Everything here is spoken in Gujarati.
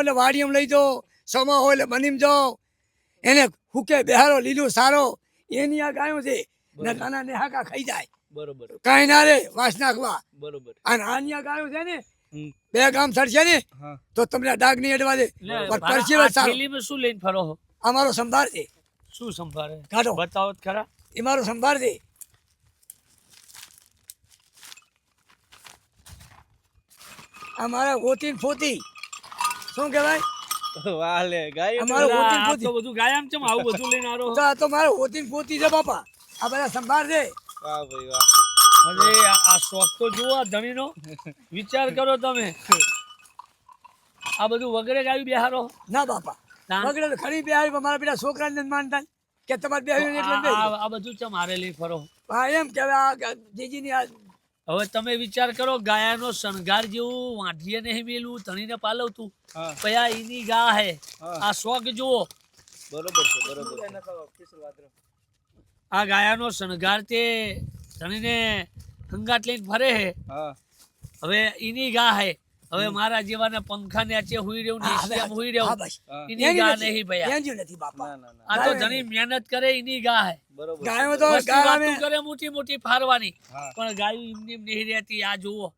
એટલે વાડીમાં લઈ જાઓ સમા હોય એટલે બનીમ જાઓ. એને હુકે બેહારો લીલું સારો. એની આ ગાયો છે ને નાના નેહાકા ખાઈ જાય. બરોબર. કાંઈ ના રે વાસ નાખવા. બરોબર. અને આની આ ગાયો છે ને બે ગામ સરશે ને તો તમને ડાગ નહીં અડવા દે. પણ પરસેવો સારો. શું લઈને ફરો અમારો સંભાર છે. શું સંભાળે કાઢો. બતાવો ખરા. એ મારો સંભાર છે. અમારા ગોતી ફોતી. શું કહેવાય? વાલે ગાય અમારો અલા, ગોતી ને આ ફોતી તો બધું ગાયમ છે આવું બધું લઈને આરો તો આ તો મારો ગોતી પોતી છે બાપા. આ બધા સંભાળ દે વાહ ભાઈ વાહ. અરે આ શોખ તો જુઓ આ ધણીનો. વિચાર કરો તમે. આ બધું વગેરે ગાયું બિહારો? ના બાપા. ના. વગડે ખરી બેહારી પણ મારા પેલા છોકરાને નથી માનતા. કે તમારે બેહારી એટલે આ- બધું ચમ હારે લઈ ફરો. હા એમ કે હવે આ જીજીની આ હવે તમે વિચાર કરો ગાયાનો શણગાર જેવું વાંઢીએ નહીં મેલું ધણીને પાલવતું. હા. પયા એની ગા હે. આ શોખ જુઓ. બરોબર છે બરોબર. આ ગાયાનો શણગાર તે ધણીને હંગાટ લઈને ફરે હે. હવે એની ગા હે. હવે મારા જેવાને પંખા નીચે હુઈ રહ્યું ને હવે હુઈ રહ્યું. એની ગા નથી. નહીં ભયા. એની નથી બાપા. ના ના ના. આ તો ધણી મહેનત કરે એની ગા હે. બરોબર. ગાયો તો ગાય કરે મોટી મોટી ફારવાની. પણ ગાયું એમની એમ નહીં રહેતી આ જુઓ.